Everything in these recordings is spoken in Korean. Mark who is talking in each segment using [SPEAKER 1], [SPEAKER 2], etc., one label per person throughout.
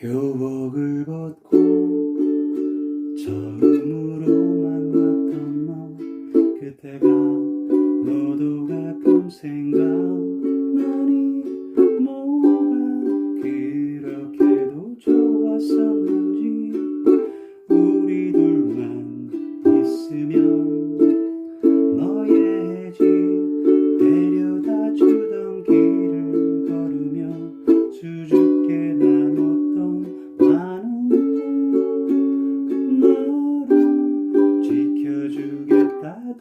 [SPEAKER 1] 교복을 벗고 처음으로 만났던 너 그때가 너도 가끔 생각나니 뭐가 그렇게도 좋았었는지 우리 둘만 있으면 너의 집 데려다 주던 길을 걸으며 수줍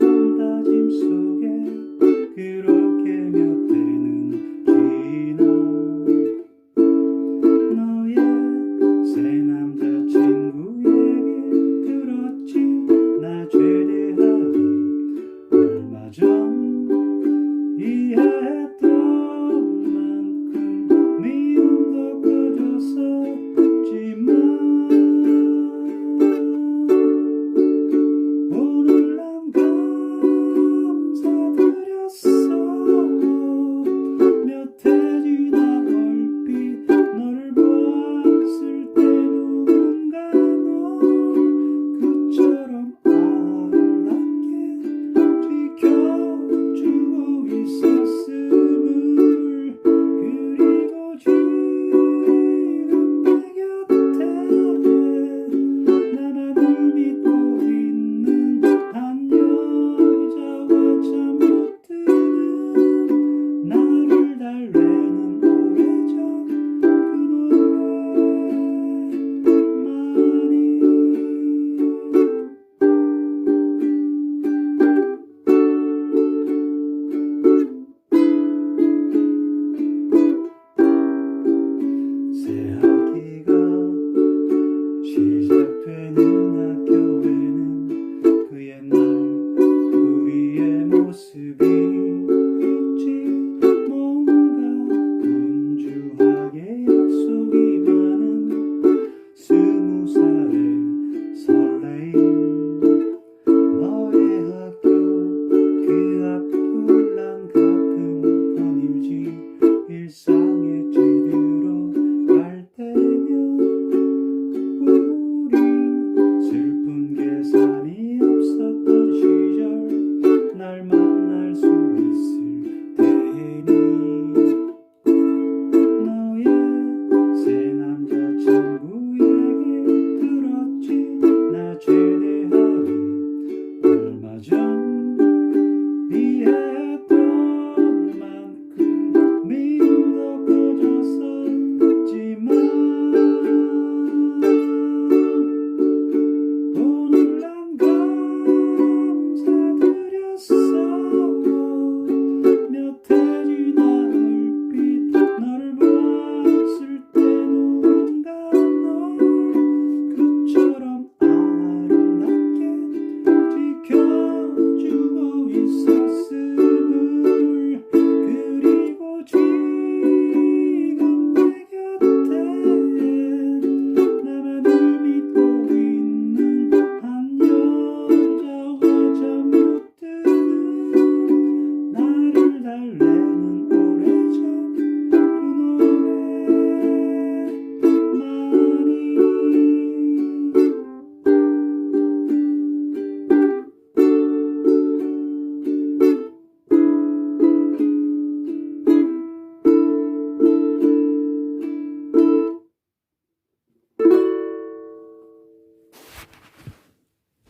[SPEAKER 1] 한 다짐 속 してね。